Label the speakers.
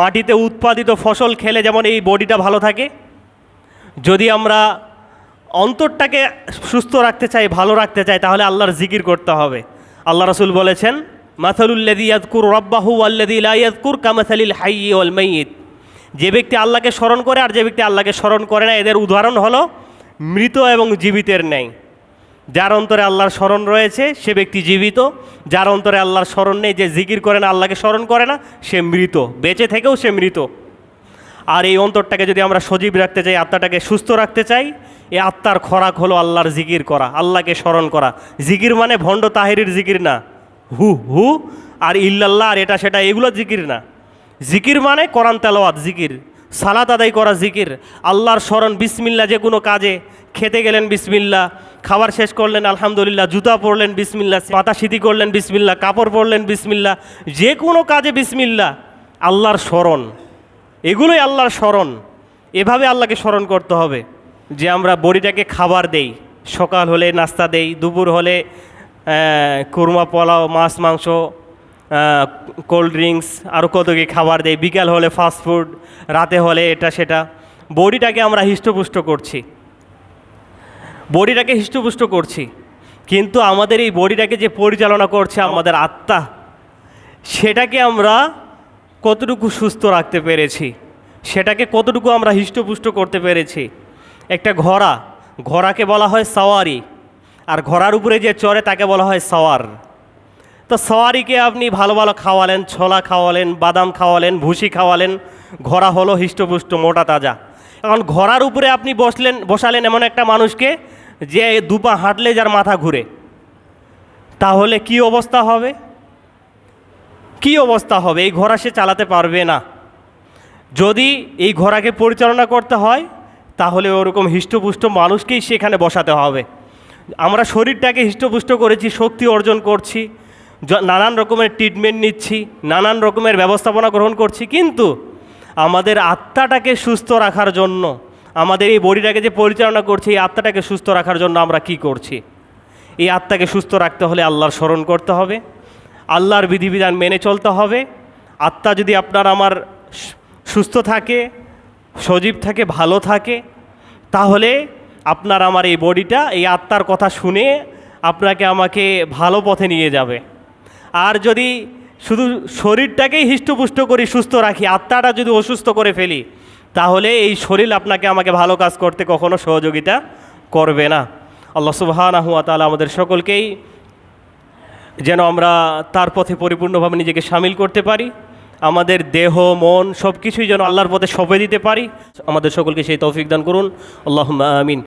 Speaker 1: মাটিতে উৎপাদিত ফসল খেলে যেমন এই বডিটা ভালো থাকে, যদি আমরা অন্তরটাকে সুস্থ রাখতে চাই, ভালো রাখতে চাই, তাহলে আল্লাহর জিকির করতে হবে। আল্লাহ রসুল বলেছেন মাথালুল্লাদি ইয়াদকুর রব্বাহু আল্লাদি ইয়াদকুর কামাথালিল হাই ওয়াল মাইয়িত। যে ব্যক্তি আল্লাহকে স্মরণ করে আর যে ব্যক্তি আল্লাহকে স্মরণ করে না, এদের উদাহরণ হলো মৃত এবং জীবিতের ন্যায়। যার অন্তরে আল্লাহর স্মরণ রয়েছে, সে ব্যক্তি জীবিত। যার অন্তরে আল্লাহর স্মরণ নেই, যে জিকির করে না, আল্লাহকে স্মরণ করে না, সে মৃত। বেঁচে থেকেও সে মৃত। আর এই অন্তরটাকে যদি আমরা সজীব রাখতে চাই, আত্মাটাকে সুস্থ রাখতে চাই এই আত্মার খোরাক হলো আল্লাহর জিকির করা, আল্লাহকে স্মরণ করা। জিকির মানে ভণ্ড তাহিরির জিকির না। হু হু, আর ইল্লাল্লাহ, আর এটা সেটা, এগুলো জিকির না। জিকির মানে কোরআন তেলাওয়াত, জিকির। সালাত আদায় করা জিকির, আল্লাহর স্মরণ বিসমিল্লা যে কোনো কাজে। খেতে গেলেন বিসমিল্লা খাবার শেষ করলেন আলহামদুলিল্লাহ, জুতা পরলেন বিসমিল্লা মাথা সিদ্ধি করলেন বিসমিল্লা কাপড় পরলেন বিসমিল্লা যে কোনো কাজে বিসমিল্লা আল্লাহর স্মরণ। এগুলোই আল্লাহর স্মরণ। এভাবে আল্লাহকে স্মরণ করতে হবে যে আমরা বড়িটাকে খাবার দেই। সকাল হলে নাস্তা দেই, দুপুর হলে কুরমা পোলাও, মাছ, মাংস কোল্ড ড্রিঙ্কস আরও কত কি খাবার দেয়, বিকাল হলে ফাস্ট ফুড রাতে হলে এটা সেটা। বডিটাকে আমরা হিষ্টপুষ্ট করছি। বডিটাকে হিষ্টপুষ্ট করছি। কিন্তু আমাদের এই বডিটাকে যে পরিচালনা করছে আমাদের আত্মা, সেটাকে আমরা কতটুকু সুস্থ রাখতে পেরেছি? সেটাকে কতটুকু আমরা হিষ্টপুষ্ট করতে পেরেছি? একটা ঘোড়া, ঘোড়াকে বলা হয় সাওয়ারি, আর ঘোড়ার উপরে যে চড়ে তাকে বলা হয় সাওয়ার। তো সওয়ারিকে আপনি ভালো ভালো খাওয়ালেন, ছোলা খাওয়ালেন, বাদাম খাওয়ালেন, ভুসি খাওয়ালেন, ঘোড়া হলো হিষ্টপুষ্ট, মোটা তাজা। এখন ঘোড়ার উপরে আপনি বসলেন, বসালেন এমন একটা মানুষকে যে দুপা হাঁটলে যার মাথা ঘুরে। তাহলে কি অবস্থা হবে? কি অবস্থা হবে? এই ঘোড়া সে চালাতে পারবে না। যদি এই ঘোড়াকে পরিচালনা করতে হয়, তাহলে ওরকম হিষ্টপুষ্ট মানুষকেই সেখানে বসাতে হবে। আমরা শরীরটাকে হিষ্টপুষ্ট করেছি, শক্তি অর্জন করছি নানান রকমের ট্রিটমেন্ট নিচ্ছি, নানান রকমের ব্যবস্থাপনা গ্রহণ করছি, কিন্তু আমাদের আত্মাটাকে সুস্থ রাখার জন্য, আমাদের এই বডিটাকে যে পরিচালনা করছি, এই আত্মাটাকে সুস্থ রাখার জন্য আমরা কি করছি? এই আত্মাকে সুস্থ রাখতে হলে আল্লাহর স্মরণ করতে হবে, আল্লাহর বিধিবিধান মেনে চলতে হবে, আত্মা যদি আপনার আমার সুস্থ থাকে, সজীব থাকে, ভালো থাকে, তাহলে আপনার আমার এই বডিটা, এই আত্মার কথা শুনে আপনাকে আমাকে ভালো পথে নিয়ে যাবে। আর যদি শুধু শরীরটাকেই হিষ্টপুষ্ট করি, সুস্থ রাখি, আত্মাটা যদি অসুস্থ করে ফেলি, তাহলে এই শরীর আপনাকে আমাকে ভালো কাজ করতে কখনো সহযোগিতা করবে না। আল্লাহ সুবহানাহু ওয়া তাআলা আমাদের সকলকেই যেন আমরা তার পথে পরিপূর্ণভাবে নিজেকে সামিল করতে পারি, আমাদের দেহ, মন সব কিছুই যেন আল্লাহর পথে সঁপে দিতে পারি। আমাদের সকলকে সেই তৌফিক দান করুন। আল্লাহ আমিন।